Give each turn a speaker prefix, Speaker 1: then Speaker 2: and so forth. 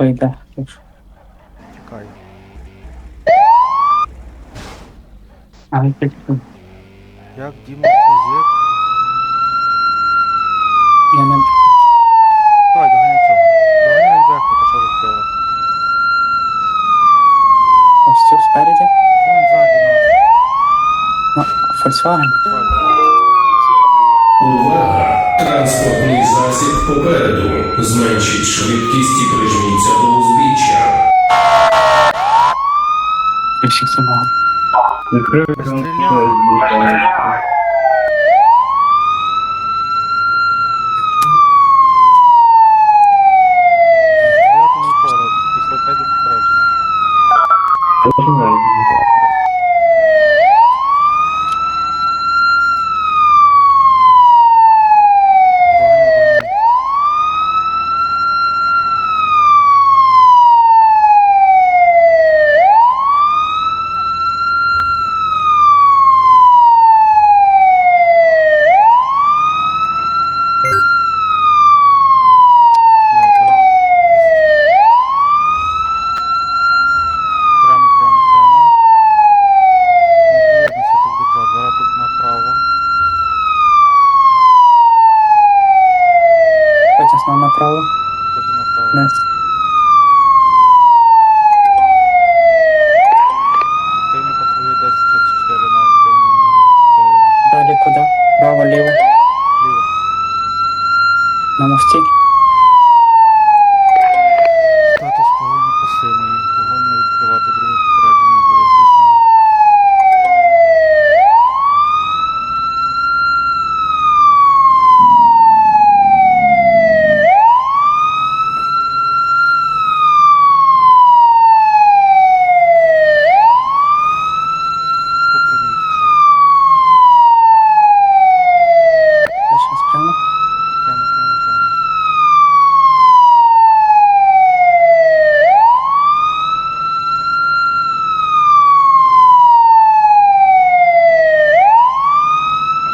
Speaker 1: хто йде.
Speaker 2: Чекай.
Speaker 1: А він тільки-
Speaker 2: Як Діма Кузєк?
Speaker 1: я не
Speaker 2: Давай, доганяй цього. Доганяй беху, та що розбила.
Speaker 1: ось цю спереді.
Speaker 2: Вон ззаді нас.
Speaker 1: Ну, Volkswagen.
Speaker 3: Увага! Транспортний засіб попереду. Зменшіть швидкість
Speaker 1: Самого.
Speaker 2: Стріляй. Стріляти ніколи. Після тебе попередження. Направо.
Speaker 1: Вниз.
Speaker 2: Активні патрулі 1034 на активному періоді.
Speaker 1: Далі куди? Право, ліво.
Speaker 2: Ліво.
Speaker 1: На мості.